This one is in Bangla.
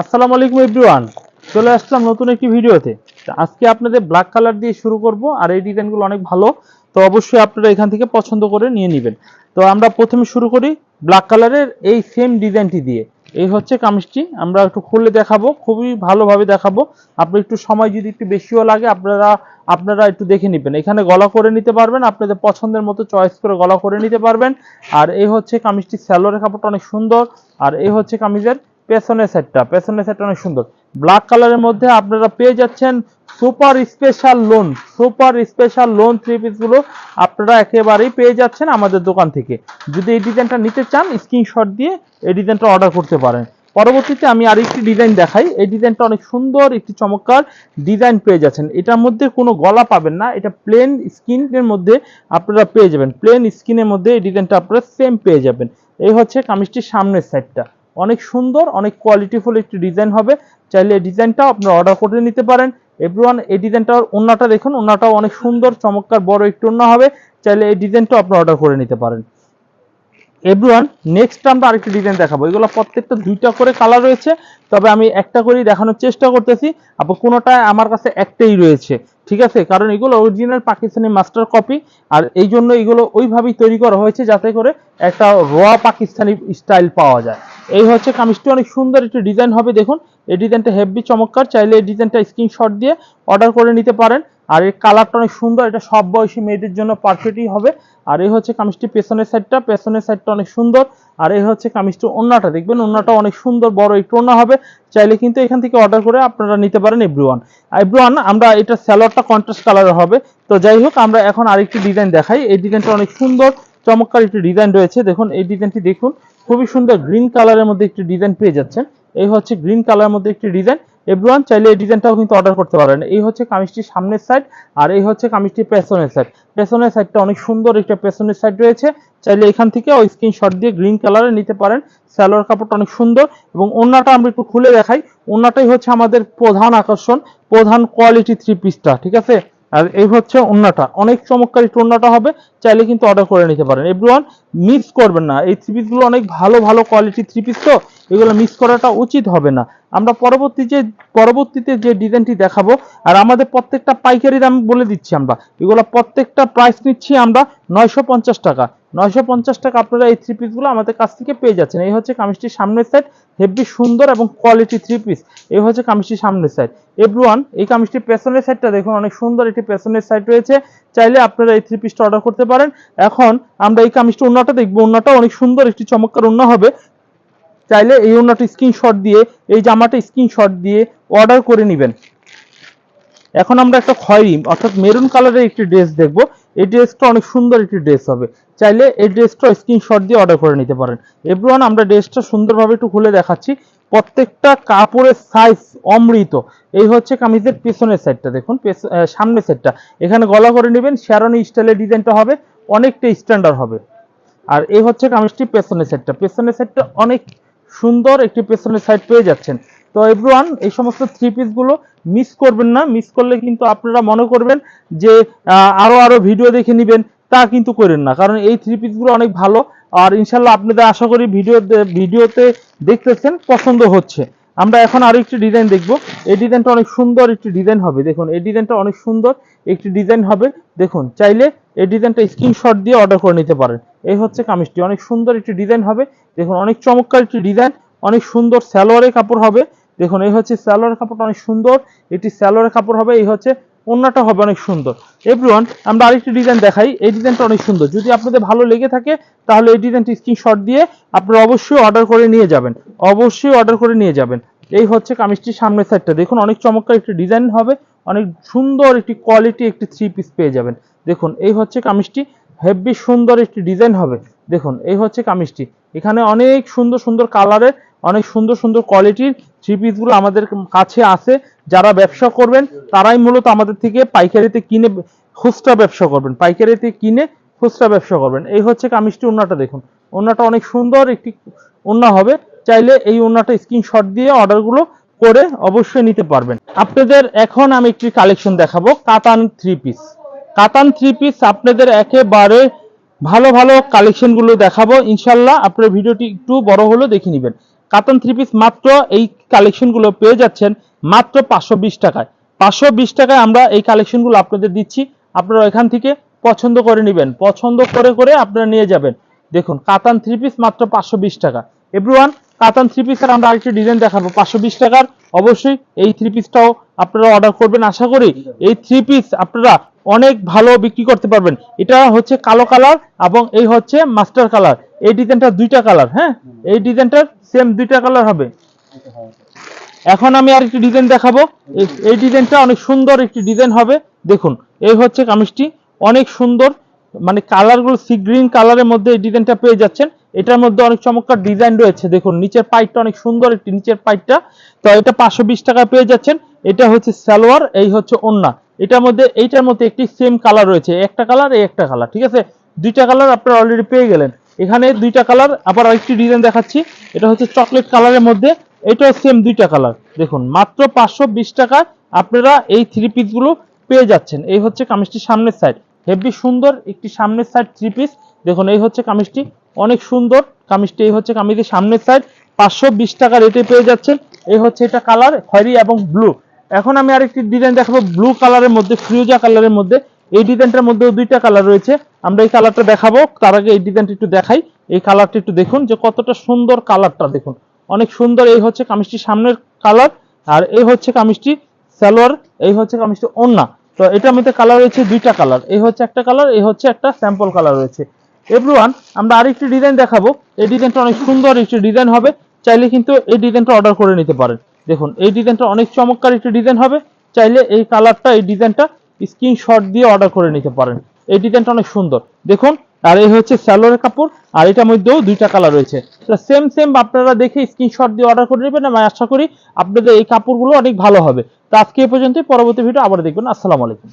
আসসালামু আলাইকুম এভরিওয়ান, চলে আসলাম নতুন একটি ভিডিওতে। আজকে আপনাদের ব্ল্যাক কালার দিয়ে শুরু করব, আর এই ডিজাইনগুলো অনেক ভালো, তো অবশ্যই আপনারা এখান থেকে পছন্দ করে নিয়ে নেবেন। তো আমরা প্রথমে শুরু করি ব্ল্যাক কালারের এই সেম ডিজাইনটি দিয়ে। এই হচ্ছে কামিজটি, আমরা একটু খুলে দেখাবো, খুবই ভালোভাবে দেখাবো। আপনি একটু সময় যদি একটু বেশিও লাগে, আপনারা আপনারা একটু দেখে নেবেন। এখানে গলা করে নিতে পারবেন, আপনাদের পছন্দের মতো চয়েস করে গলা করে নিতে পারবেন। আর এই হচ্ছে কামিজটি স্যালোয়ারের কাপড়টা অনেক সুন্দর। আর এই হচ্ছে কামিজের পেছনের সেটটা পেছনের সেটটা অনেক সুন্দর। ব্ল্যাক কালারের মধ্যে আপনারা পেয়ে যাচ্ছেন super special lawn super special lawn three পিসগুলো আপনারা একেবারেই পেয়ে যাচ্ছেন আমাদের দোকান থেকে। যদি এই ডিজাইনটা নিতে চান স্ক্রিনশট দিয়ে এই ডিজাইনটা অর্ডার করতে পারেন। পরবর্তীতে আমি আরেকটি ডিজাইন দেখাই। এই ডিজাইনটা অনেক সুন্দর, একটি চমৎকার ডিজাইন পেয়ে যাচ্ছেন। এটার মধ্যে কোনো গলা পাবেন না, এটা প্লেন স্কিনের মধ্যে আপনারা পেয়ে যাবেন। প্লেন স্কিনের মধ্যে এই ডিজাইনটা আপনারা সেম পেয়ে যাবেন। এই হচ্ছে কামিজটির সামনের সাইডটা অনেক সুন্দর, অনেক কোয়ালিটিফুল একটি ডিজাইন হবে। চাইলে এই ডিজাইনটাও আপনারা অর্ডার করে নিতে পারেন। এভরিওয়ান এই ডিজাইনটার ওন্নাটা দেখুন, ওন্নাটাও অনেক সুন্দর, চমৎকার, বড় একটু ওন্না হবে। চাইলে এই ডিজাইনটাও আপনারা অর্ডার করে নিতে পারেন। এভরিওয়ান নেক্সট আমরা আরেকটি ডিজাইন দেখাবো। এগুলো প্রত্যেকটা দুইটা করে কালার রয়েছে। তবে আমি একটা করেই দেখানোর চেষ্টা করতেছি। আপু কোনোটা আমার কাছে একটাই রয়েছে, ঠিক আছে? কারণ এগুলো অরিজিনাল পাকিস্তানি মাস্টার কপি আর এই জন্য এগুলো ওইভাবেই তৈরি করা হয়েছে যাতে করে একটা র পাকিস্তানি স্টাইল পাওয়া যায়। এই হচ্ছে কামিজটি, অনেক সুন্দর একটি ডিজাইন হবে, দেখুন। এই ডিজাইনটা হেভি চমৎকার, চাইলে এই ডিজাইনটা স্ক্রিনশট দিয়ে অর্ডার করে নিতে পারেন। আর এর কালারটা অনেক সুন্দর, এটা সব বয়সী মেয়েদের জন্য পারফেক্টই হবে। আর এই হচ্ছে কামিজটি পেছনের সাইডটা পেছনের সাইডটা অনেক সুন্দর। আর এই হচ্ছে কামিজটি ওন্নাটা, দেখবেন ওন্নাটা অনেক সুন্দর, বড় একটু ওন্না হবে। চাইলে কিন্তু এখান থেকে অর্ডার করে আপনারা নিতে পারেন এভরিওয়ান এভরিওয়ান আমরা এটা স্যালোয়ারটা কন্ট্রাস্ট কালারের হবে। তো যাই হোক, আমরা এখন আরেকটি ডিজাইন দেখাই। এই ডিজাইনটা অনেক সুন্দর, চমৎকার একটি ডিজাইন রয়েছে। দেখুন, এই ডিজাইনটি দেখুন। খুবই সুন্দর গ্রিন কালারের মধ্যে একটি ডিজাইন পেয়ে যাচ্ছেন। এই হচ্ছে গ্রিন কালারের মধ্যে একটি ডিজাইন এভরিওয়ান চাইলে এই ডিজাইনটাও কিন্তু অর্ডার করতে পারেন। এই হচ্ছে কামিজটির সামনের সাইড আর এই হচ্ছে কামিজটির পেছনের সাইড পেছনের সাইডটা অনেক সুন্দর একটা পেছনের সাইড রয়েছে। চাইলে এখান থেকে ওই স্ক্রিনশট দিয়ে গ্রিন কালারে নিতে পারেন। স্যালোয়ার কাপড়টা অনেক সুন্দর এবং ওন্নাটা আমরা একটু খুলে দেখাই। ওন্নাটাই হচ্ছে আমাদের প্রধান আকর্ষণ, প্রধান কোয়ালিটি থ্রি পিসটা ঠিক আছে? আর এই হচ্ছে ওন্নাটা। অনেক চমৎকার একটু হবে, চাইলে কিন্তু অর্ডার করে নিতে পারেন। এভরিওয়ান মিক্স করবেন না। এই থ্রি পিসগুলো অনেক ভালো ভালো কোয়ালিটি থ্রি পিস তো, এগুলো মিক্স করাটা উচিত হবে না। আমরা পরবর্তী যে, পরবর্তীতে যে ডিজাইনটি দেখাবো, আর আমাদের প্রত্যেকটা পাইকারি দাম বলে দিচ্ছি আমরা, এগুলো প্রত্যেকটা প্রাইস নিচ্ছি আমরা নয়শো পঞ্চাশ টাকা। নয়শো পঞ্চাশ টাকা আপনারা এই থ্রি পিসগুলো আমাদের কাছ থেকে পেয়ে যাচ্ছেন। এই হচ্ছে কামিজটির সামনের সাইড হেভি সুন্দর এবং কোয়ালিটি থ্রি পিস এই হচ্ছে কামিজটির সামনের সাইড এভরিওয়ান এই কামিজটির পেছনের সাইডটা দেখুন, অনেক সুন্দর একটি পেছনের সাইড রয়েছে। চাইলে আপনারা এই থ্রি পিসটা অর্ডার করতে পারেন। এখন আমরা এই কামিজটা উন্নাটা দেখব। উন্নাটা অনেক সুন্দর, একটি চমৎকার উন্না হবে। চাইলে এই ওনাটা স্ক্রিনশট দিয়ে, এই জামাটা স্ক্রিনশট দিয়ে অর্ডার করে নেবেন। এখন আমরা একটা খয়েরি, অর্থাৎ মেরুন কালারের একটি ড্রেস দেখব। এই ড্রেসটা অনেক সুন্দর একটি ড্রেস হবে। চাইলে এই ড্রেসটা স্ক্রিনশট দিয়ে অর্ডার করে নিতে পারেন। এভরিওয়ান, আমরা ড্রেসটা সুন্দরভাবে একটু খুলে দেখাচ্ছি। প্রত্যেকটা কাপড়ের সাইজ অমৃত। এই হচ্ছে কামিজের পেছনের সাইডটা দেখুন সামনের সাইডটা এখানে গলা করে নেবেন শ্যারনি স্টাইলের ডিজাইনটা হবে অনেকটা স্ট্যান্ডার্ড হবে। আর এই হচ্ছে কামিজটি পেছনের সাইডটা পেছনের সাইডটা অনেক সুন্দর একটি পেছনের সাইড পেয়ে যাচ্ছেন। তো এভরিওয়ান এই সমস্ত থ্রি পিসগুলো মিস করবেন না। মিস করলে কিন্তু আপনারা মনে করবেন যে আহ, আরও আরও ভিডিও দেখে নেবেন তা কিন্তু করেন না। কারণ এই থ্রি পিসগুলো অনেক ভালো। আর ইনশাল্লাহ আপনাদের আশা করি ভিডিও ভিডিওতে দেখতেছেন পছন্দ হচ্ছে। আমরা এখন আরও একটি ডিজাইন দেখব। এই ডিজাইনটা অনেক সুন্দর একটি ডিজাইন হবে। দেখুন এই ডিজাইনটা অনেক সুন্দর একটি ডিজাইন হবে। দেখুন চাইলে এই ডিজাইনটা স্ক্রিনশট দিয়ে অর্ডার করে নিতে পারেন। এই হচ্ছে কামিজটি। অনেক সুন্দর একটি ডিজাইন হবে। দেখুন অনেক চমৎকার একটি ডিজাইন অনেক সুন্দর স্যালোয়ারের কাপড় হবে। দেখুন, এই হচ্ছে স্যালোয়ারের কাপড়টা অনেক সুন্দর, এটি স্যালোয়ারের কাপড় হবে, এই হচ্ছে অন্যটা হবে অনেক সুন্দর। এভরিওয়ান আমরা আরেকটি ডিজাইন দেখাই, এই ডিজাইনটা অনেক সুন্দর। যদি আপনাদের ভালো লেগে থাকে, তাহলে এই ডিজাইনটি স্ক্রিনশট দিয়ে আপনারা অবশ্যই অর্ডার করে নিয়ে যাবেন। অবশ্যই অর্ডার করে নিয়ে যাবেন। এই হচ্ছে কামিজটির সামনের সাইডটা দেখুন, অনেক চমৎকার একটি ডিজাইন হবে, অনেক সুন্দর একটি কোয়ালিটি একটি থ্রি পিস পেয়ে যাবেন। দেখুন, এই হচ্ছে কামিজটি হেভি সুন্দর একটি ডিজাইন হবে। দেখুন, এই হচ্ছে কামিজটি। এখানে অনেক সুন্দর সুন্দর কালারের অনেক সুন্দর সুন্দর কোয়ালিটির থ্রি পিসগুলো আমাদের কাছে আছে, যারা ব্যবসা করবেন, তারাই মূলত আমাদের থেকে পাইকারিতে কিনে খুচরা ব্যবসা করবেন, পাইকারিতে কিনে খুচরা ব্যবসা করবেন। এই হচ্ছে কামিজটি ওন্নাটা দেখুন। ওন্নাটা অনেক সুন্দর, একটি ওন্না হবে। চাইলে এই ওন্নাটা স্ক্রিনশট দিয়ে অর্ডারগুলো করে অবশ্যই নিতে পারবেন। আপনাদের এখন আমি একটি কালেকশন দেখাবো, কাতান থ্রি পিস। কাতান থ্রি পিস আপনাদের একেবারে ভালো ভালো কালেকশনগুলো দেখাবো। ইনশাল্লাহ আপনার ভিডিওটি একটু বড় হলেও দেখে নেবেন। কাতান থ্রি পিস মাত্র এই কালেকশনগুলো পেয়ে যাচ্ছেন মাত্র পাঁচশো বিশ টাকায়। পাঁচশো বিশ টাকায় আমরা এই কালেকশনগুলো আপনাদের দিচ্ছি। আপনারা এখান থেকে পছন্দ করে নেবেন। পছন্দ করে করে আপনারা নিয়ে যাবেন। দেখুন কাতান থ্রি পিস মাত্র পাঁচশো বিশ টাকা। এভরিওয়ান কাতান থ্রি পিসের আমরা আরেকটি ডিজাইন দেখাবো। পাঁচশো বিশ টাকার। অবশ্যই এই থ্রি পিসটাও আপনারা অর্ডার করবেন। আশা করি এই থ্রি পিস আপনারা অনেক ভালো বিক্রি করতে পারবেন। এটা হচ্ছে কালো কালার এবং এই হচ্ছে মাস্টার কালার এই ডিজাইনটা দুইটা কালার হ্যাঁ? এই ডিজাইনটার সেম দুইটা কালার হবে। এখন আমি আরেকটি ডিজাইন দেখাবো। এই- এই ডিজাইনটা অনেক সুন্দর একটি ডিজাইন হবে। দেখুন এই হচ্ছে কামিজটি। অনেক সুন্দর মানে কালারগুলো সি গ্রিন কালারের মধ্যে এই ডিজাইনটা পেয়ে যাচ্ছেন। এটার মধ্যে অনেক চমৎকার ডিজাইন রয়েছে। দেখুন নিচের পাইটটা অনেক সুন্দর একটি নিচের পাইটটা তো এটা পাঁচশো বিশ টাকা পেয়ে যাচ্ছেন। এটা হচ্ছে সালোয়ার এই হচ্ছে ওন্না। এটার মধ্যে এইটার মধ্যে একটি সেম কালার রয়েছে। একটা কালার এই একটা কালার ঠিক আছে? দুইটা কালার আপনারা অলরেডি পেয়ে গেলেন। এখানে দুইটা কালার, আবার আরেকটি ডিজাইন দেখাচ্ছি। এটা হচ্ছে চকলেট কালারের মধ্যে, এটাও সেম দুইটা কালার দেখুন, মাত্র পাঁচশো বিশ টাকায় আপনারা এই থ্রি পিসগুলো পেয়ে যাচ্ছেন। এই হচ্ছে কামিজটির সামনের সাইড হেভি সুন্দর একটি সামনের সাইড থ্রি পিস দেখুন, এই হচ্ছে কামিজটি। অনেক সুন্দর কামিজটি, এই হচ্ছে কামিজের সামনের সাইড পাঁচশো বিশ টাকা রেটে পেয়ে যাচ্ছেন। এই হচ্ছে এটা কালার খয়েরি এবং ব্লু এখন আমি আরেকটি ডিজাইন দেখাবো ব্লু কালারের মধ্যে ফিরোজা কালারের মধ্যে। এই ডিজাইনটার মধ্যেও দুইটা কালার রয়েছে। আমরা এই কালারটা দেখাবো। তার আগে এই ডিজাইনটা একটু দেখাই। এই কালারটা একটু দেখুন যে কতটা সুন্দর কালারটা দেখুন। অনেক সুন্দর এই হচ্ছে কামিজটির সামনের কালার আর এই হচ্ছে কামিজটি সালোয়ার, এই হচ্ছে কামিজটি ওন্না। তো এটার মধ্যে কালার রয়েছে দুইটা কালার এই হচ্ছে একটা কালার এই হচ্ছে একটা স্যাম্পল কালার রয়েছে। এভরিওয়ান আমরা আরেকটি ডিজাইন দেখাবো। এই ডিজাইনটা অনেক সুন্দর একটি ডিজাইন হবে। চাইলে কিন্তু এই ডিজাইনটা অর্ডার করে নিতে পারেন। দেখুন, এই ডিজাইনটা অনেক চমৎকার একটি ডিজাইন হবে। চাইলে এই কালারটা এই ডিজাইনটা স্ক্রিনশট দিয়ে অর্ডার করে নিতে পারেন। এই ডিজাইনটা অনেক সুন্দর। দেখুন, আর এই হচ্ছে স্যালোয়ারের কাপড়, আর এটার মধ্যেও দুইটা কালার রয়েছে। সেম সেম আপনারা দেখে স্ক্রিনশট দিয়ে অর্ডার করে নেবেন। আমি আশা করি আপনাদের এই কাপড়গুলো অনেক ভালো হবে। তো আজকে এই পর্যন্তই। পরবর্তী ভিডিও আবার দেখবেন। আসসালামু আলাইকুম।